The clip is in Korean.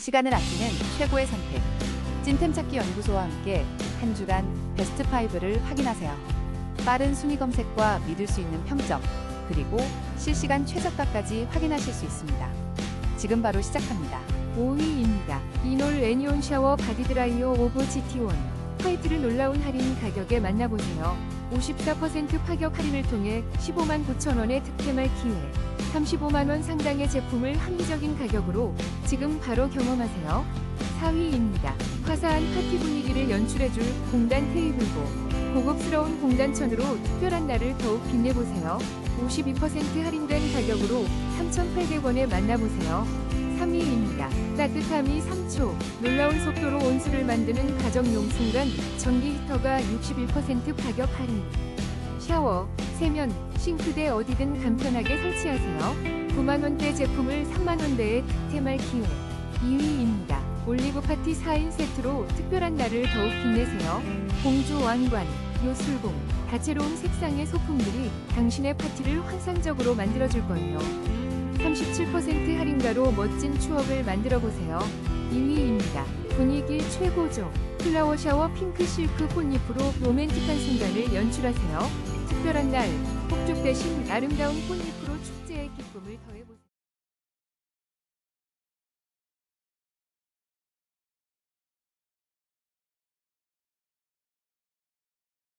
시간을 아끼는 최고의 선택. 찐템 찾기 연구소와 함께 한 주간 베스트 5를 확인하세요. 빠른 순위 검색과 믿을 수 있는 평점, 그리고 실시간 최저가까지 확인하실 수 있습니다. 지금 바로 시작합니다. 5위입니다. 이놀 애니온 샤워 바디 드라이어 오브 GT1 화이트를 놀라운 할인 가격에 만나보세요. 54% 파격 할인을 통해 15만 9천 원의 득템할 기회. 35만 원 상당의 제품을 합리적인 가격으로 지금 바로 경험하세요. 4위입니다. 화사한 파티 분위기를 연출해줄 공단 테이블보. 고급스러운 공단천으로 특별한 날을 더욱 빛내보세요. 52% 할인된 가격으로 3,800원에 만나보세요. 3위입니다. 따뜻함이 3초. 놀라운 속도로 온수를 만드는 가정용 순간 전기 히터가 61% 가격 할인. 샤워, 세면, 싱크대 어디든 간편하게 설치하세요. 9만원대 제품을 3만원대에 득템할 기회. 2위입니다. 올리브 파티 4인 세트로 특별한 날을 더욱 빛내세요. 공주 왕관, 요술봉, 다채로운 색상의 소품들이 당신의 파티를 환상적으로 만들어줄 거예요. 37% 할인가로 멋진 추억을 만들어 보세요. 2위입니다. 분위기 최고조. 플라워 샤워 핑크 실크 꽃잎으로 로맨틱한 순간을 연출하세요. 특별한 날, 폭죽 대신 아름다운 꽃잎으로 축제의 기쁨을 더해보세요.